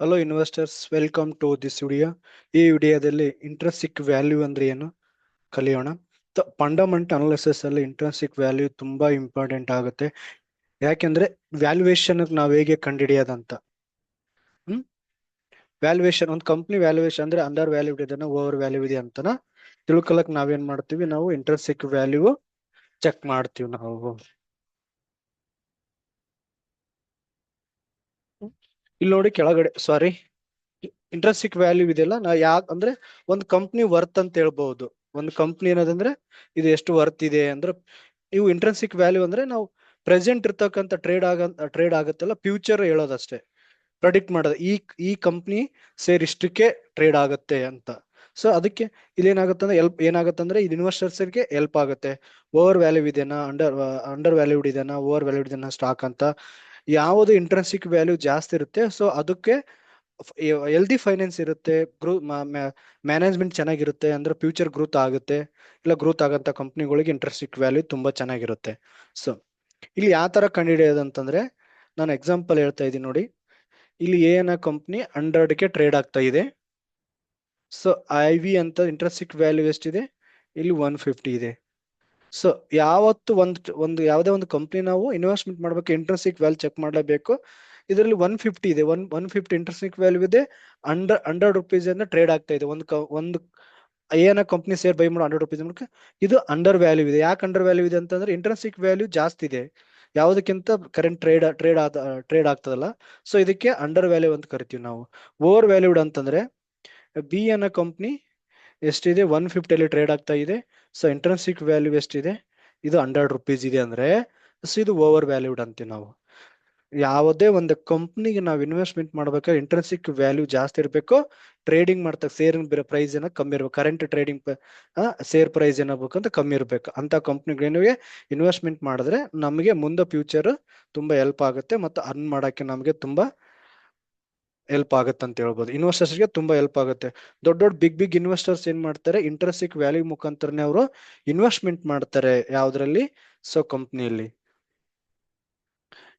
Hello investors welcome to this video ಈ ವಿಡಿಯೋದಲ್ಲಿ intrinsic value ಅಂದ್ರೆ ಏನು? ಕಲಿಯೋಣ. ಫಂಡಮೆಂಟ್ ಅನಾಲಿಸಿಸ್ ಅಲ್ಲಿ ಇಂಟ್ರೆನ್ಸಿಕ್ ವ್ಯಾಲ್ಯೂ ತುಂಬಾ ಇಂಪಾರ್ಟೆಂಟ್ ಆಗುತ್ತೆ. ಯಾಕೆಂದ್ರೆ ವ್ಯಾಲ್ಯೂಯೇಷನ್ ನಾವು ಹೇಗೆ ಕಂಡುಹಿಡಿಯೋದಂತ. ಹ್ಮ್? ವ್ಯಾಲ್ಯೂಯೇಷನ್ ಒಂದು ಕಂಪ್ನಿ ವ್ಯಾಲ್ಯೂಯೇಷನ್ ಅಂದ್ರೆ ಅಂಡರ್ ವ್ಯಾಲ್ಯೂ ಇದೆ ಓವರ್ ವ್ಯಾಲ್ಯೂ ಇದೆ ಅಂತನ ತಿಳ್ಕೊಳಕ್ ನಾವೇನ್ ಮಾಡ್ತೀವಿ? ನಾವು ಇಂಟ್ರೆಸ್ಟಿಕ್ ವ್ಯಾಲ್ಯೂ ಚೆಕ್ ಮಾಡ್ತೀವಿ ನಾವು. ಇಲ್ಲಿ ನೋಡಿ ಕೆಳಗಡೆ ಸಾರಿ ಇಂಟ್ರೆನ್ಸಿಕ್ ವ್ಯಾಲ್ಯೂ ಇದೆಯಲ್ಲ, ನಾ ಯಾ, ಅಂದ್ರೆ ಒಂದು ಕಂಪ್ನಿ ವರ್ತ್ ಅಂತ ಹೇಳ್ಬಹುದು ಒಂದು ಕಂಪ್ನಿ ಏನದಂದ್ರೆ, ಇದು ಎಷ್ಟು ವರ್ತ್ ಇದೆ ಅಂದ್ರೆ, ಇವು ಇಂಟ್ರೆನ್ಸಿಕ್ ವ್ಯಾಲ್ಯೂ ಅಂದ್ರೆ ನಾವು ಪ್ರೆಸೆಂಟ್ ಇರ್ತಕ್ಕಂಥ ಟ್ರೇಡ್ ಆಗ ಟ್ರೇಡ್ ಆಗುತ್ತಲ್ಲ ಫ್ಯೂಚರ್ ಹೇಳೋದಷ್ಟೇ. ಪ್ರೊಡಿಕ್ಟ್ ಮಾಡೋದು, ಈ ಈ ಕಂಪ್ನಿ ಸೇರ್ ಇಷ್ಟಕ್ಕೆ ಟ್ರೇಡ್ ಆಗುತ್ತೆ ಅಂತ. ಸೊ ಅದಕ್ಕೆ ಇಲ್ಲಿ ಏನಾಗುತ್ತೆ ಅಂದ್ರೆ ಎಲ್ಪ್ ಏನಾಗುತ್ತೆ ಅಂದ್ರೆ ಇದು ಇನ್ವೆಸ್ಟರ್ಸ್ಗೆ ಹೆಲ್ಪ್ ಆಗುತ್ತೆ. ಓವರ್ ವ್ಯಾಲ್ಯೂ ಇದೆನಾ ಅಂಡರ್ ಅಂಡರ್ ವ್ಯಾಲ್ಯೂಡ್ ಇದೆನಾ ಓವರ್ ವ್ಯಾಲ್ಯೂಡ್ ಇದೆನಾ ಸ್ಟಾಕ್ ಅಂತ. ಯಾವುದು ಇಂಟ್ರೆನ್ಸಿಕ್ ವ್ಯಾಲ್ಯೂ ಜಾಸ್ತಿ ಇರುತ್ತೆ ಸೊ ಅದಕ್ಕೆ ಹೆಲ್ದಿ ಫೈನಾನ್ಸ್ ಇರುತ್ತೆ ಗ್ರೋ ಮ್ಯಾನೇಜ್ಮೆಂಟ್ ಚೆನ್ನಾಗಿರುತ್ತೆ ಅಂದ್ರೆ ಫ್ಯೂಚರ್ ಗ್ರೋತ್ ಆಗುತ್ತೆ, ಇಲ್ಲ ಗ್ರೋತ್ ಆಗಂತ ಕಂಪ್ನಿಗಳಿಗೆ ಇಂಟ್ರೆಸ್ಟಿಕ್ ವ್ಯಾಲ್ಯೂ ತುಂಬಾ ಚೆನ್ನಾಗಿರುತ್ತೆ. ಸೊ ಇಲ್ಲಿ ಯಾವ ತರ ಕಂಡುಹಿಡಿಯೋದಂತಂದ್ರೆ ನಾನು ಎಕ್ಸಾಂಪಲ್ ಹೇಳ್ತಾ ಇದ್ದೀನಿ ನೋಡಿ. ಇಲ್ಲಿ ಎ ಎನ್ ಕಂಪ್ನಿ ಹಂಡ್ರೆಡ್ಗೆ ಟ್ರೇಡ್ ಆಗ್ತಾ ಇದೆ. ಸೊ ಐ ವಿ ಅಂತ ಇಂಟ್ರೆಸ್ಟಿಕ್ ವ್ಯಾಲ್ಯೂ ಎಷ್ಟಿದೆ? ಇಲ್ಲಿ ಒನ್ ಫಿಫ್ಟಿ ಇದೆ. ಸೊ ಯಾವತ್ತು ಒಂದು ಒಂದು ಯಾವುದೇ ಒಂದು ಕಂಪ್ನಿ ನಾವು ಇನ್ವೆಸ್ಟ್ಮೆಂಟ್ ಮಾಡ್ಬೇಕು ಇಂಟ್ರೆನ್ಸಿಕ್ ವ್ಯಾಲ್ಯೂ ಚೆಕ್ ಮಾಡಲೇಬೇಕು. ಇದರಲ್ಲಿ ಒನ್ ಫಿಫ್ಟಿ ಇದೆ. One one fifty intrinsic value ಇದೆ. ಅಂಡರ್ ಹಂಡ್ರೆಡ್ ರುಪೀಸ್ ಇಂದ ಟ್ರೇಡ್ ಆಗ್ತಾ ಇದೆ. ಒಂದು ಒಂದು ಏನ ಕಂಪ್ನಿ ಸೇರ್ ಬೈ ಮಾಡೋ ಹಂಡ್ರೆಡ್ ರುಪೀಸ್ ಮೂಲಕ ಇದು ಅಂಡರ್ ವ್ಯಾಲ್ಯೂ ಇದೆ. ಯಾಕೆ ಅಂಡರ್ ವ್ಯಾಲ್ಯೂ ಇದೆ ಅಂತಂದ್ರೆ ಇಂಟ್ರೆನ್ಸಿಕ್ ವ್ಯಾಲ್ಯೂ ಜಾಸ್ತಿ ಇದೆ. ಯಾವುದಕ್ಕಿಂತ ಕರೆಂಟ್ ಟ್ರೇಡ್ ಟ್ರೇಡ್ ಆದ ಟ್ರೇಡ್ ಆಗ್ತದಲ್ಲ. ಸೊ ಇದಕ್ಕೆ ಅಂಡರ್ ವ್ಯಾಲ್ಯೂ ಅಂತ ಕರಿತೀವಿ ನಾವು. ಓವರ್ ವ್ಯಾಲ್ಯೂಡ್ ಅಂತಂದ್ರೆ ಬಿ ಅನ್ನೋ ಕಂಪ್ನಿ ಎಷ್ಟಿದೆ? ಒನ್ ಫಿಫ್ಟಿಯಲ್ಲಿ ಟ್ರೇಡ್ ಆಗ್ತಾ ಇದೆ. ಸೊ ಇಂಟ್ರೆನ್ಸಿಕ್ ವ್ಯಾಲ್ಯೂ ಎಷ್ಟಿದೆ? ಇದು ಹಂಡ್ರೆಡ್ ರುಪೀಸ್ ಇದೆ ಅಂದ್ರೆ ಸೊ ಇದು ಓವರ್ ವ್ಯಾಲ್ಯೂಡ್ ಅಂತೀವಿ ನಾವು. ಯಾವುದೇ ಒಂದು ಕಂಪ್ನಿಗೆ ನಾವು ಇನ್ವೆಸ್ಟ್ಮೆಂಟ್ ಮಾಡ್ಬೇಕಾದ್ರೆ ಇಂಟ್ರೆನ್ಸಿಕ್ ವ್ಯಾಲ್ಯೂ ಜಾಸ್ತಿ ಇರಬೇಕು. ಟ್ರೇಡಿಂಗ್ ಮಾಡ್ತಾ ಸೇರ್ ಪ್ರೈಸ್ ಏನೋ ಕಮ್ಮಿ ಇರ್ಬೇಕು. ಕರೆಂಟ್ ಟ್ರೇಡಿಂಗ್ ಸೇರ್ ಪ್ರೈಸ್ ಏನಾಗಬೇಕು ಅಂತ ಕಮ್ಮಿ ಇರಬೇಕು. ಅಂತ ಕಂಪ್ನಿಗಳಿಗೆ ಇನ್ವೆಸ್ಟ್ಮೆಂಟ್ ಮಾಡಿದ್ರೆ ನಮಗೆ ಮುಂದೆ ಫ್ಯೂಚರ್ ತುಂಬಾ ಹೆಲ್ಪ್ ಆಗುತ್ತೆ ಮತ್ತು ಅರ್ನ್ ಮಾಡೋಕ್ಕೆ ನಮಗೆ ತುಂಬಾ ಹೆಲ್ಪ್ ಆಗುತ್ತೆ ಅಂತ ಹೇಳ್ಬೋದು. ಇನ್ವೆಸ್ಟರ್ಸ್ಗೆ ತುಂಬಾ ಹೆಲ್ಪ್ ಆಗುತ್ತೆ. ದೊಡ್ಡ ದೊಡ್ಡ ಬಿಗ್ ಬಿಗ್ ಇನ್ವೆಸ್ಟರ್ಸ್ ಏನ್ ಮಾಡ್ತಾರೆ? ಇಂಟ್ರೆಸ್ಟಿಕ್ ವ್ಯಾಲ್ಯೂ ಮುಖಾಂತರನೇ ಅವರು ಇನ್ವೆಸ್ಟ್ಮೆಂಟ್ ಮಾಡ್ತಾರೆ ಯಾವ್ದ್ರಲ್ಲಿ? ಸೊ ಕಂಪ್ನಿಯಲ್ಲಿ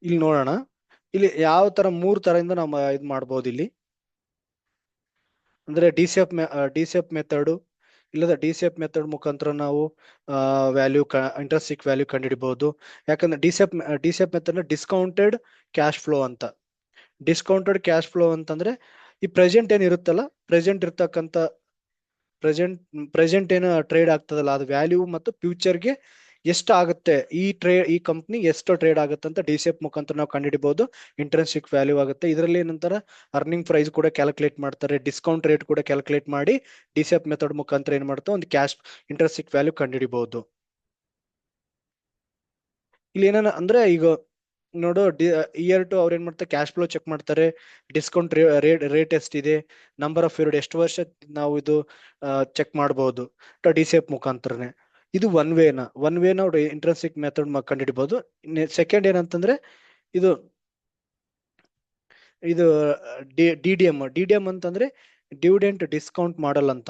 ಇಲ್ಲಿ ನೋಡೋಣ. ಇಲ್ಲಿ ಯಾವ ತರ ಮೂರ್ ತರದಿಂದ ನಾವು ಇದು ಮಾಡ್ಬೋದು ಇಲ್ಲಿ? ಅಂದ್ರೆ D C F D C method ಇಲ್ಲದ ಡಿ ಸಿ ಮೆಥಡ್ ಮುಖಾಂತರ ನಾವು ವ್ಯಾಲ್ಯೂ ಇಂಟ್ರೆಸ್ಟಿಕ್ ವ್ಯಾಲ್ಯೂ ಕಂಡುಹಿಡಿಬಹುದು ಯಾಕಂದ್ರೆ D C F D C F method discounted cash flow ಅಂತ. ಡಿಸ್ಕೌಂಟೆಡ್ ಕ್ಯಾಶ್ ಫ್ಲೋ ಅಂತಂದ್ರೆ ಈ ಪ್ರೆಸೆಂಟ್ ಏನ್ ಇರುತ್ತಲ್ಲ ಪ್ರೆಸೆಂಟ್ ಇರ್ತಕ್ಕಂಥ ಪ್ರೆಸೆಂಟ್ ಪ್ರೆಸೆಂಟ್ ಏನು ಟ್ರೇಡ್ ಆಗ್ತದಲ್ಲ, ಅದು ವ್ಯಾಲ್ಯೂ ಮತ್ತು ಫ್ಯೂಚರ್ಗೆ ಎಷ್ಟು ಆಗುತ್ತೆ, ಈ ಟ್ರೇ ಈ ಕಂಪ್ನಿ ಎಷ್ಟು ಟ್ರೇಡ್ ಆಗುತ್ತೆ ಅಂತ ಡಿಸೆಪ್ ಮುಖಾಂತರ ನಾವು ಕಂಡುಹಿಡಿಬಹುದು ಇಂಟ್ರೆನ್ಸಿಕ್ ವ್ಯಾಲ್ಯೂ ಆಗುತ್ತೆ. ಇದರಲ್ಲಿ ಏನಂತಾರ ಅರ್ನಿಂಗ್ ಪ್ರೈಸ್ ಕೂಡ ಕ್ಯಾಲ್ಕುಲೇಟ್ ಮಾಡ್ತಾರೆ ಡಿಸ್ಕೌಂಟ್ ರೇಟ್ ಕೂಡ ಕ್ಯಾಲ್ಕುಲೇಟ್ ಮಾಡಿ ಡಿ ಮೆಥಡ್ ಮುಖಾಂತರ ಏನ್ ಮಾಡ್ತಾರೆ ಒಂದು ಕ್ಯಾಶ್ ಇಂಟ್ರೆನ್ಸಿಕ್ ವ್ಯಾಲ್ಯೂ ಕಂಡುಹಿಡಿಬಹುದು ಇಲ್ಲಿ ಏನ ಅಂದ್ರೆ, ಈಗ ನೋಡು ಇಯರ್ ಟು ಅವ್ರು ಏನ್ ಮಾಡ್ತಾರೆ ಕ್ಯಾಶ್ ಫ್ಲೋ ಚೆಕ್ ಮಾಡ್ತಾರೆ ಡಿಸ್ಕೌಂಟ್ ರೇಟ್ ರೇಟ್ ಎಷ್ಟಿದೆ ನಂಬರ್ ಆಫ್ ಪೀರಿಯಡ್ ಎಷ್ಟು ವರ್ಷ ನಾವು ಇದು ಚೆಕ್ ಮಾಡಬಹುದು ಡಿ ಸಿ ಎಫ್ ಮುಖಾಂತರನೇ. ಇದು ಒನ್ ವೇನ ಒನ್ ವೇ ಅವ್ರು ಇಂಟ್ರೆನ್ಸಿಕ್ ಮೆಥಡ್ ಕಂಡುಹಿಡಿಬಹುದು ಸೆಕೆಂಡ್ ಏನಂತಂದ್ರೆ, ಇದು ಇದು, D D M D D M ಅಂತಂದ್ರೆ ಡಿವಿಡೆಂಟ್ ಡಿಸ್ಕೌಂಟ್ ಮಾಡಲ್ ಅಂತ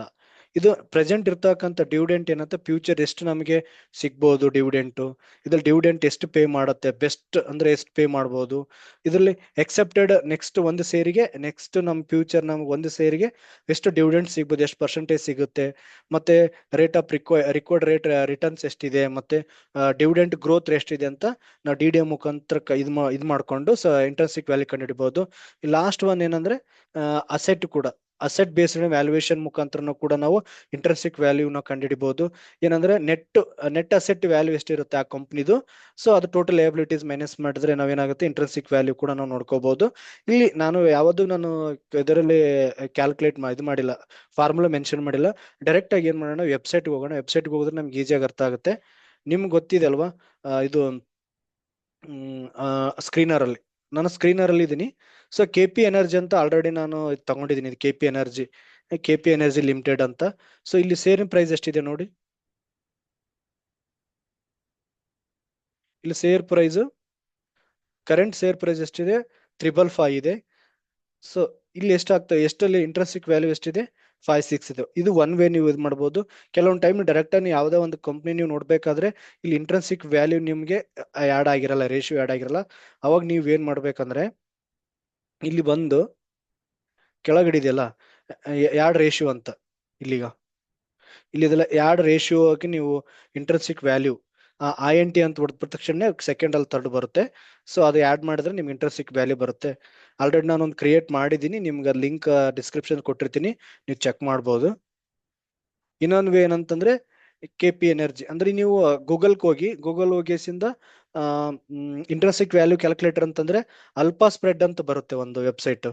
ಇದು ಪ್ರೆಸೆಂಟ್ ಇರ್ತಕ್ಕಂಥ ಡಿವಿಡೆಂಟ್ ಏನಂತ ಫ್ಯೂಚರ್ ಎಷ್ಟು ನಮಗೆ ಸಿಗ್ಬೋದು ಡಿವಿಡೆಂಟ್ ಇದ್ರಲ್ಲಿ ಡಿವಿಡೆಂಟ್ ಎಷ್ಟು ಪೇ ಮಾಡುತ್ತೆ? ಬೆಸ್ಟ್ ಅಂದ್ರೆ ಎಷ್ಟು ಪೇ ಮಾಡ್ಬೋದು? ಇದರಲ್ಲಿ ಎಕ್ಸೆಪ್ಟೆಡ್ ನೆಕ್ಸ್ಟ್ ಒಂದು ಸೇರಿಗೆ ನೆಕ್ಸ್ಟ್ ನಮ್ ಫ್ಯೂಚರ್ ನಮ್ಗೆ ಒಂದು ಸೇರಿಗೆ ಎಷ್ಟು ಡಿವಿಡೆಂಟ್ ಸಿಗ್ಬೋದು? ಎಷ್ಟು ಪರ್ಸೆಂಟೇಜ್ ಸಿಗುತ್ತೆ? ಮತ್ತೆ ರೇಟ್ ಆಫ್ ರಿಕ್ವ ರಿಕ್ವರ್ಡ್ ರೇಟ್ ರಿಟರ್ನ್ಸ್ ಎಷ್ಟಿದೆ? ಮತ್ತೆ ಡಿವಿಡೆಂಟ್ ಗ್ರೋತ್ ಎಷ್ಟಿದೆ ಅಂತ ನಾವು ಡಿ ಡಿ ಎ ಮುಖಾಂತರ ಇದು ಇದು ಮಾಡಿಕೊಂಡು ಸೊ ಇಂಟರ್ನ್ಸಿಕ್ ವ್ಯಾಲ್ಯೂ ಕಂಡುಹಿಡಬಹುದು ಲಾಸ್ಟ್ ಒನ್ ಏನಂದ್ರೆ ಅಸೆಟ್ ಕೂಡ. ಅಸೆಟ್ ಬೇಸ್ಡ್ ವ್ಯಾಲ್ಯೂಯೇಷನ್ ಮುಖಾಂತರ ಕೂಡ ನಾವು ಇಂಟ್ರೆನ್ಸಿಕ್ ವ್ಯಾಲ್ಯೂನ ಕಂಡುಹಿಡಿಬಹುದು ಏನಂದ್ರೆ ನೆಟ್ ನೆಟ್ ಅಸೆಟ್ ವ್ಯಾಲ್ಯೂ ಎಷ್ಟಿರುತ್ತೆ ಆ ಕಂಪ್ನಿದು ಸೊ ಅದು ಟೋಟಲ್ ಲಯಬಿಲಿಟೀಸ್ ಮೈನಸ್ ಮಾಡಿದ್ರೆ ನಾವೇನಾಗುತ್ತೆ? ಇಂಟ್ರೆಸ್ಟಿಕ್ ವ್ಯಾಲ್ಯೂ ಕೂಡ ನಾವು ನೋಡ್ಕೋಬಹುದು ಇಲ್ಲಿ ನಾನು ಯಾವುದು ನಾನು ಇದರಲ್ಲಿ ಕ್ಯಾಲ್ಕುಲೇಟ್ ಇದು ಮಾಡಿಲ್ಲ ಫಾರ್ಮುಲಾ ಮೆನ್ಷನ್ ಮಾಡಿಲ್ಲ. ಡೈರೆಕ್ಟ್ ಆಗಿ ಏನ್ ಮಾಡೋಣ ವೆಬ್ಸೈಟ್ಗೆ ಹೋಗೋಣ. ವೆಬ್ಸೈಟ್ಗೆ ಹೋಗಿದ್ರೆ ನಮ್ಗೆ ಈಸಿಯಾಗಿ ಅರ್ಥ ಆಗುತ್ತೆ. ನಿಮ್ಗೆ ಗೊತ್ತಿದೆ ಅಲ್ವಾ? ಇದು ಸ್ಕ್ರೀನರ್ ಅಲ್ಲಿ. ನಾನು ಸ್ಕ್ರೀನರ್ ಅಲ್ಲಿ ಇದ್ದೀನಿ. ಸೊ ಕೆ ಪಿ ಎನರ್ಜಿ ಅಂತ ಆಲ್ರೆಡಿ ನಾನು ತಗೊಂಡಿದ್ದೀನಿ. K P energy K P energy limited ಅಂತ. ಸೊ ಇಲ್ಲಿ ಸೇರಿನ ಪ್ರೈಸ್ ಎಷ್ಟಿದೆ ನೋಡಿ. ಇಲ್ಲಿ share price current share price ಎಷ್ಟಿದೆ? ತ್ರಿಬಲ್ ಫೈವ್ ಇದೆ. ಸೊ ಇಲ್ಲಿ ಎಷ್ಟಾಗ್ತದೆ ಎಷ್ಟಲ್ಲಿ ಇಂಟ್ರೆಸ್ಟಿಕ್ ವ್ಯಾಲ್ಯೂ ಎಷ್ಟಿದೆ? ಫೈವ್ ಸಿಕ್ಸ್ ಇದೆ. ಇದು ಒನ್ ವೇ ನೀವು ಇದು ಮಾಡ್ಬೋದು. ಕೆಲವೊಂದು ಟೈಮ್ ಡೈರೆಕ್ಟ್ ಆಗಿ ಯಾವುದೇ ಒಂದು ಕಂಪ್ನಿ ನೀವು ನೋಡ್ಬೇಕಾದ್ರೆ ಇಲ್ಲಿ ಇಂಟ್ರೆನ್ಸಿಕ್ ವ್ಯಾಲ್ಯೂ ನಿಮ್ಗೆ ಆ್ಯಡ್ ಆಗಿರಲ್ಲ ರೇಷಿಯೋ ಆ್ಯಡ್ ಆಗಿರಲ್ಲ. ಅವಾಗ ನೀವು ಏನು ಮಾಡ್ಬೇಕಂದ್ರೆ ಇಲ್ಲಿ ಬಂದು ಕೆಳಗಡೆ ಇದೆಯಲ್ಲ ಯಾರ್ಡ್ ರೇಷಿಯೋ ಅಂತ ಇಲ್ಲಿಗ. ಇಲ್ಲಿ ಇದೆಲ್ಲ ರೇಷಿಯೋ ರೇಷಿಯೋಗೆ ನೀವು intrinsic value I N T ಅಂತ ಹೊಡೆದ ತಕ್ಷಣ ಸೆಕೆಂಡ್ ಅಲ್ಲಿ ತರ್ಡ್ ಬರುತ್ತೆ. ಸೊ ಅದು ಆ್ಯಡ್ ಮಾಡಿದ್ರೆ ನಿಮ್ಗೆ ಇಂಟ್ರೆಸ್ಟಿಕ್ ವ್ಯಾಲ್ಯೂ ಬರುತ್ತೆ. ಆಲ್ರೆಡಿ ನಾನು ಒಂದು ಕ್ರಿಯೇಟ್ ಮಾಡಿದ್ದೀನಿ ನಿಮ್ಗೆ ಲಿಂಕ್ ಡಿಸ್ಕ್ರಿಪ್ಷನ್ ಕೊಟ್ಟಿರ್ತೀನಿ. ನೀವು ಚೆಕ್ ಮಾಡ್ಬೋದು. ಇನ್ನೊಂದು ವೇ ಏನಂತಂದ್ರೆ ಕೆ ಪಿ ಎನರ್ಜಿ ಅಂದ್ರೆ ನೀವು ಗೂಗಲ್ಗೆ ಹೋಗಿ ಗೂಗಲ್ ಹೋಗಿಸಿಂದ ಇಂಟ್ರೆಸ್ಟಿಕ್ ವ್ಯಾಲ್ಯೂ ಕ್ಯಾಲ್ಕುಲೇಟರ್ ಅಂತಂದ್ರೆ ಅಲ್ಪಾ ಸ್ಪ್ರೆಡ್ ಅಂತ ಬರುತ್ತೆ ಒಂದು ವೆಬ್ಸೈಟ್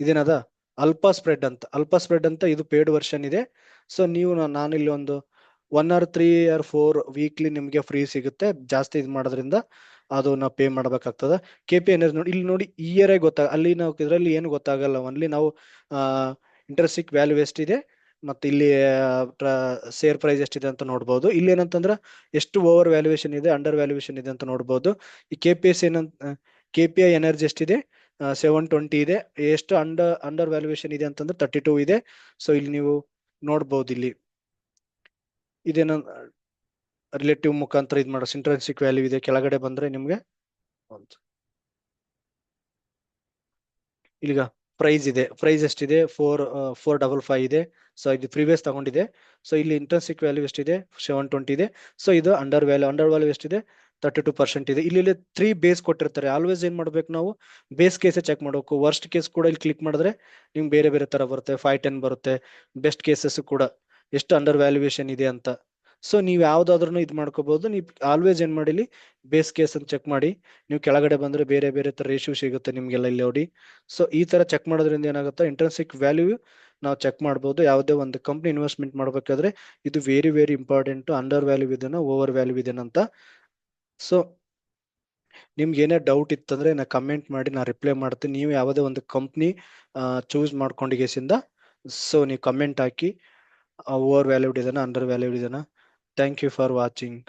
ಇದೇನದ? ಅಲ್ಪ ಸ್ಪ್ರೆಡ್ ಅಂತ. ಅಲ್ಪಾ ಸ್ಪ್ರೆಡ್ ಅಂತ ಇದು ಪೇಡ್ ವರ್ಷನ್ ಇದೆ. ಸೊ ನೀವು ನಾನು ಒಂದು one or three or four weekly ನಿಮಗೆ ಫ್ರೀ ಸಿಗುತ್ತೆ. ಜಾಸ್ತಿ ಇದು ಮಾಡೋದ್ರಿಂದ ಅದು ನಾವು ಪೇ ಮಾಡ್ಬೇಕಾಗ್ತದೆ. ಕೆ ಪಿ ಎನರ್ಜಿ ನೋಡಿ, ಇಲ್ಲಿ ನೋಡಿ ಇಯರೇ ಗೊತ್ತಾಗ, ಅಲ್ಲಿ ನಾವು ಇದರಲ್ಲಿ ಏನು ಗೊತ್ತಾಗಲ್ಲ. ಒನ್ಲಿ ನಾವು ಇಂಟ್ರೆಸ್ಟಿಕ್ ವ್ಯಾಲ್ಯೂ ಎಷ್ಟಿದೆ ಮತ್ತೆ ಇಲ್ಲಿ ಶೇರ್ ಪ್ರೈಸ್ ಎಷ್ಟಿದೆ ಅಂತ ನೋಡ್ಬೋದು. ಇಲ್ಲಿ ಏನಂತಂದ್ರೆ ಎಷ್ಟು ಓವರ್ ವ್ಯಾಲ್ಯೂಯೇಷನ್ ಇದೆ ಅಂಡರ್ ವ್ಯಾಲ್ಯೂಯೇಷನ್ ಇದೆ ಅಂತ ನೋಡ್ಬೋದು. ಈ ಕೆ ಪಿ ಎಸ್ ಏನಂತ ಕೆ ಪಿ ಐ ಎನರ್ಜಿ ಎಷ್ಟಿದೆ ಸೆವೆನ್ ಟ್ವೆಂಟಿ ಇದೆ. ಎಷ್ಟು ಅಂಡರ್ ಅಂಡರ್ ವ್ಯಾಲ್ಯೂಯೇಷನ್ ಇದೆ ಅಂತಂದ್ರೆ ತರ್ಟಿ ಟೂ ಇದೆ. ಸೊ ಇಲ್ಲಿ ನೀವು ನೋಡ್ಬೋದು ಇಲ್ಲಿ. ಇದೇನ ರಿಲೇಟಿವ್ ಮುಖಾಂತರ ಇದು ಮಾಡೋ ಇಂಟ್ರೆನ್ಸಿಕ್ ವ್ಯಾಲ್ಯೂ ಇದೆ, ಕೆಳಗಡೆ ಬಂದ್ರೆ ನಿಮಗೆ ಒಂದು. ಇಲ್ಲಿಗ ಪ್ರೈಸ್ ಇದೆ ಪ್ರೈಸ್ ಎಷ್ಟಿದೆ? ಫೋರ್ ಫೋರ್ ಡಬಲ್ ಫೈವ್ ಇದೆ. ಸೊ ಇದು ಪ್ರೀವಿಯಸ್ ತಗೊಂಡಿದೆ. ಸೊ ಇಲ್ಲಿ ಇಂಟ್ರೆನ್ಸಿಕ್ ವ್ಯಾಲ್ಯೂ ಎಷ್ಟಿದೆ? ಸೆವೆನ್ ಟ್ವೆಂಟಿ ಇದೆ. ಸೊ ಇದು ಅಂಡರ್ ವ್ಯಾಲ್ಯೂ ಅಂಡರ್ ವ್ಯಾಲ್ಯೂ ಎಷ್ಟಿದೆ? ತರ್ಟಿ ಟು ಪರ್ಸೆಂಟ್ ಇದೆ. ಇಲ್ಲಿ ತ್ರೀ ಬೇಸ್ ಕೊಟ್ಟಿರ್ತಾರೆ. ಆಲ್ವೇಸ್ ಏನ್ ಮಾಡ್ಬೇಕು ನಾವು? ಬೇಸ್ ಕೇಸ್ ಚೆಕ್ ಮಾಡಬೇಕು. ವರ್ಸ್ಟ್ ಕೇಸ್ ಕೂಡ ಇಲ್ಲಿ ಕ್ಲಿಕ್ ಮಾಡಿದ್ರೆ ನಿಮ್ಗೆ ಬೇರೆ ಬೇರೆ ತರ ಬರುತ್ತೆ. ಫೈವ್ ಟೆನ್ ಬರುತ್ತೆ. ಬೆಸ್ಟ್ ಕೇಸಸ್ ಕೂಡ. ಎಷ್ಟು ಅಂಡರ್ ವ್ಯಾಲ್ಯೂಯೇಷನ್ ಇದೆ ಅಂತ. ಸೊ ನೀವು ಯಾವ್ದಾದ್ರು ಇದು ಮಾಡ್ಕೋಬಹುದು ನೀವು ಆಲ್ವೇಸ್ ಏನ್ ಮಾಡಿಲಿ ಬೇಸ್ ಕೇಸ್ ಅಂತ ಚೆಕ್ ಮಾಡಿ. ನೀವು ಕೆಳಗಡೆ ಬಂದ್ರೆ ಬೇರೆ ಬೇರೆ ತರ ರೇಷಿಯೋ ಸಿಗುತ್ತೆ ನಿಮ್ಗೆಲ್ಲ ಇಲ್ಲಿ ನೋಡಿ. ಸೊ ಈ ತರ ಚೆಕ್ ಮಾಡೋದ್ರಿಂದ ಏನಾಗುತ್ತೆ ಇಂಟ್ರೆನ್ಸಿಕ್ ವ್ಯಾಲ್ಯೂ ನಾವು ಚೆಕ್ ಮಾಡಬಹುದು ಯಾವುದೇ ಒಂದು ಕಂಪ್ನಿ ಇನ್ವೆಸ್ಟ್ಮೆಂಟ್ ಮಾಡ್ಬೇಕಾದ್ರೆ, ಇದು very very important under value ಇದೆನಾ ಓವರ್ ವ್ಯಾಲ್ಯೂ ಇದೇನಂತ ಸೊ ನಿಮ್ಗೆ ಏನೇ ಡೌಟ್ ಇತ್ತಂದ್ರೆ, ನಾ ಕಮೆಂಟ್ ಮಾಡಿ, ನಾ ರಿಪ್ಲೈ ಮಾಡ್ತೀನಿ. ನೀವು ಯಾವುದೇ ಒಂದು ಕಂಪ್ನಿ ಚೂಸ್ ಮಾಡ್ಕೊಂಡಿಗೆಸಿಂದ ಸೊ ನೀವು ಕಮೆಂಟ್ ಹಾಕಿ overvalued is an undervalued is an thank you for watching.